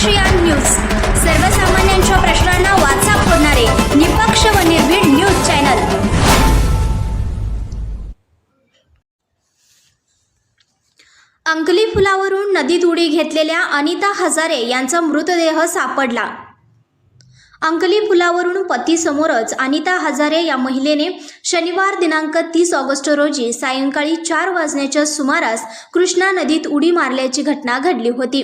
ASEAN news. सर्वसामान्यांच्या प्रश्नांना वाचा फोडणारे निपक्ष व निर्भीड न्यूज चॅनल. अंकली पुलावरून नदीत उडी घेतलेल्या अनिता हजारे यांचा मृतदेह सापडला. अंकली पुलावरून पतीसमोरच अनिता हजारे या महिलेने शनिवार दिनांक तीस ऑगस्ट रोजी सायंकाळी चार वाजण्याच्या सुमारास कृष्णा नदीत उडी मारल्याची घटना घडली होती.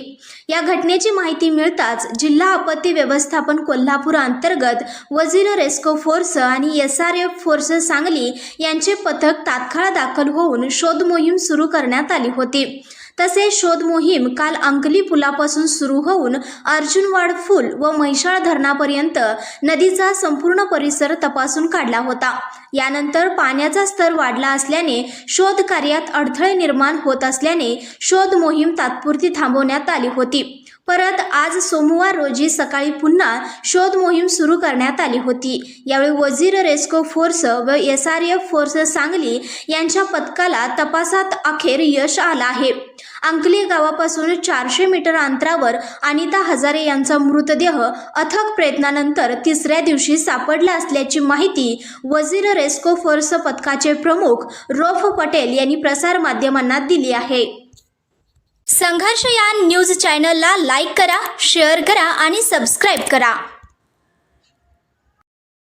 या घटनेची माहिती मिळताच जिल्हा आपत्ती व्यवस्थापन कोल्हापूर अंतर्गत वजीर रेस्को फोर्स आणि S R F force Sangli यांचे पथक तात्काळ दाखल होऊन शोध मोहीम सुरू करण्यात आली होती. तसेच शोध मोहीम काल अंकली पुलापासून सुरू होऊन अर्जुनवाड फुल व म्हैसाळ धरणापर्यंत नदीचा संपूर्ण परिसर तपासून काढला होता. यानंतर पाण्याचा स्तर वाढला असल्याने शोध कार्यात अडथळे निर्माण होत असल्याने शोध मोहीम तात्पुरती थांबवण्यात आली होती. परत आज सोमवार रोजी सकाळी पुन्हा शोध मोहीम सुरू करण्यात आली होती. यावेळी वजीर रेस्को फोर्स व S R F force Sangli यांच्या पथकाला तपासात अखेर यश आलं आहे. अंकली गावापासून चारशे मीटर अंतरावर अनिता हजारे यांचा मृतदेह अथक प्रयत्नानंतर तिसऱ्या दिवशी सापडला असल्याची माहिती वजीर रेस्को फोर्स पथकाचे प्रमुख रोफ पटेल यांनी प्रसारमाध्यमांना दिली आहे. संघर्ष या न्यूज चॅनलला लाईक करा शेअर करा आणि सबस्क्राईब करा.